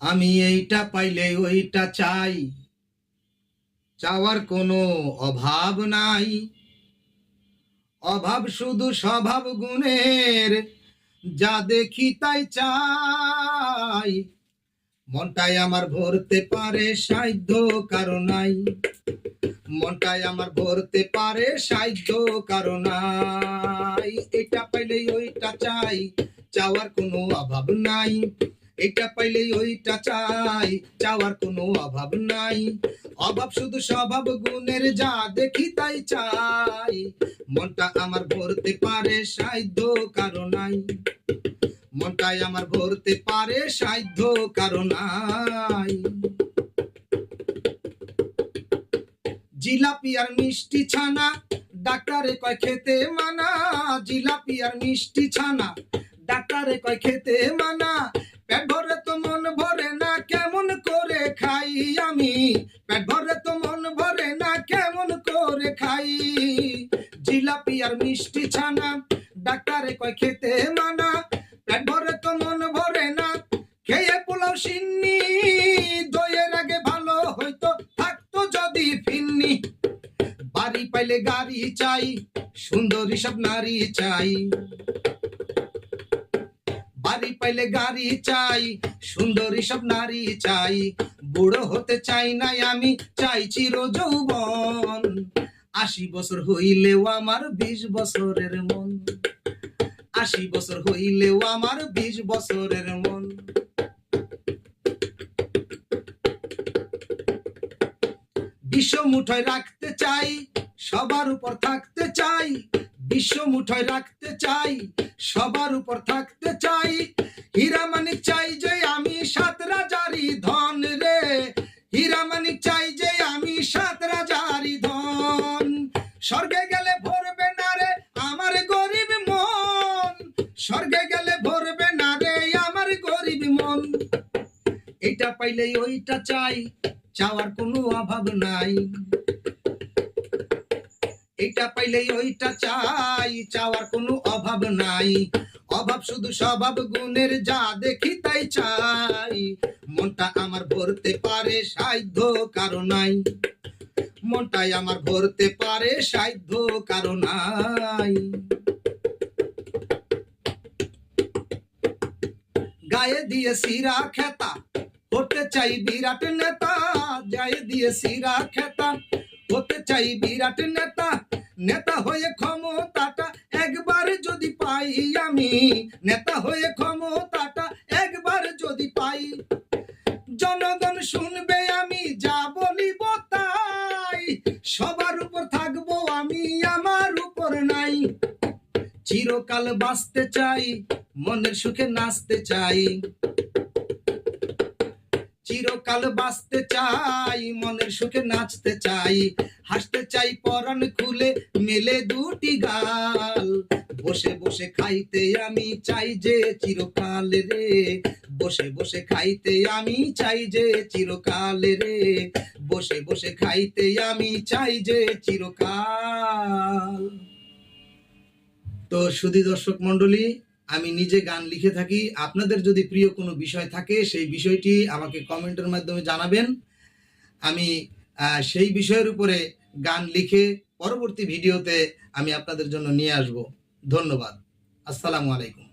আমি এইটা পাইলে ওইটা চাই। চাওয়ার কোনো অভাব নাই। অভাব শুধু স্বভাব গুণের, যা দেখি তাই চাই। মনটাই আমার ভরতে পারে, সাধ্য কারও নাই। মনটাই আমার ভরতে পারে, সাধ্য কারও নাই। এটা পাইলে ওইটা চাই, চাওয়ার কোনো অভাব নাই। এটা পাইলেই ওইটা চাই চাওয়ার কোনো অভাব নাই। অভাব শুধু স্বভাব গুণের, যা দেখি তাই চাই। মনটা আমার ভরতে পারে, সাধ্য কারণ নাই। মনটাই আমার ভরতে পারে, সাধ্য কারণ নাই। জিলাপি আর মিষ্টি ছানা, ডাক্তারে কয় খেতে মানা। জিলাপি আর মিষ্টি ছানা, ডাক্তারে কয় খেতে মানা। খাই। জিলাপি আর মিষ্টি ছানা, ডাক্তারে কয় খেতে মানা। পেট ভরে তো মন ভরে না, খেয়ে পোলাও সিন্নি। দইয়ের আগে ভালো হইতো, থাকতো যদি ফিন্নি। বাড়ি পাইলে গাড়ি চাই, সুন্দরী সব নারী চাই। বাড়ি পাইলে গাড়ি চাই, সুন্দরী সব নারী চাই। বুড়ো হতে চাই নাই আমি চাই চির যৌবন। আশি বছর হইলেও আমার বিশ বছরের মন। আশি বছর হইলেও আমার বিশ বছরের মন। বিশ্ব মুঠোয় রাখতে চাই, সবার উপর থাকতে চাই, বিশ্ব মুঠোয় রাখতে চাই, সবার উপর থাকতে চাই, হীরা স্বর্গে গেলে ভরবে না রে আমার গরিব মন। স্বর্গে গেলে ভরবে না রে আমার গরিব মন। এটা পাইলে ওইটা চাই, চাওয়ার কোনো অভাব নাই। এটা পাইলেই ওইটা চাই, চাওয়ার কোনো অভাব নাই। অভাব শুধু স্বভাব গুণের, যা দেখি তাই চাই। মনটা আমার ভরতে পারে সাধ্য কারও নাই। মনটাই আমার ভরতে পারে সাধ্য কারণ নাই। গায়ে দিয়ে সিরা খেতা, হতে চাই বিরাট নেতা। গায়ে দিয়ে সিরা খেতা, হতে চাই বিরাট নেতা। নেতা হয়ে ক্ষমতাটা একবার যদি পাই আমি, নেতা হয়ে ক্ষমতাটা সবার উপর থাকব আমি আমার উপর নাই। চিরকাল বাঁচতে চাই মনের সুখে নাচতে চাই। চিরকাল বাঁচতে চাই, মনের সুখে নাচতে চাই, হাসতে চাই, পরাণ খুলে মেলে দুটি গাল। বসে বসে খাইতে আমি চাই যে চিরকাল রে, বসে বসে খাইতে আমি চাই যে চিরকাল রে, বসে বসে খাইতে আমি চাই যে চিরকাল। তো সুধী দর্শক মন্ডলী আমি নিজে গান লিখে থাকি। আপনাদের যদি প্রিয় কোনো বিষয় থাকে, সেই বিষয়টি আমাকে কমেন্টের মাধ্যমে জানাবেন। আমি সেই বিষয়ের উপরে গান লিখে পরবর্তী ভিডিওতে আমি আপনাদের জন্য নিয়ে আসব। ধন্যবাদ। আসসালামু আলাইকুম।